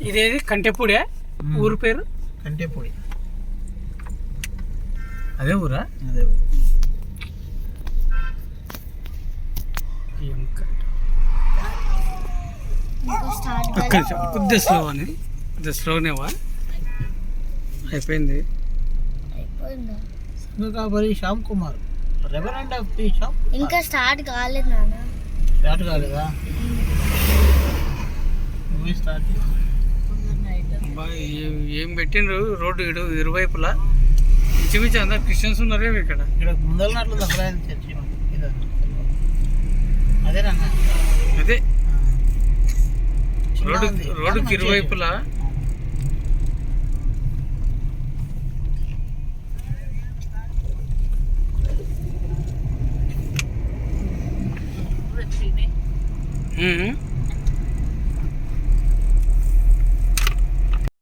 ఇదేది? కంటెపూడే? ఊరు పేరు? కంటే పొడి అదే ఊరా? అదే ఏం క- ఇంకో స్టార్ట్ ఒక్క నిమిషం. కొద్దిగా స్లో అని. కొద్దిగా స్లోనేవా అయిపోయింది. అయిపోయిందా? కాబట్టి Shyam Kumar. Reverend of the Shyam ఇంకా స్టార్ట్ కాలేదు నాన్న. స్టార్ట్ కాలేదా? నువ్వే స్టార్ట్ ఏం- ఏం పెట్టిండ్రు? రోడ్డు ఇడు ఇరువైపులా. ఇంచుమించు అందరు క్రిస్టియన్స్ ఉన్నారేమో ఇక్కడ. ఇక్కడ ముందలనట్లు అసలు చర్చి. ఇదా. అదేనా అదే. రోడ్డు రోడ్డుకి ఇరువైపులా. ఉమ్.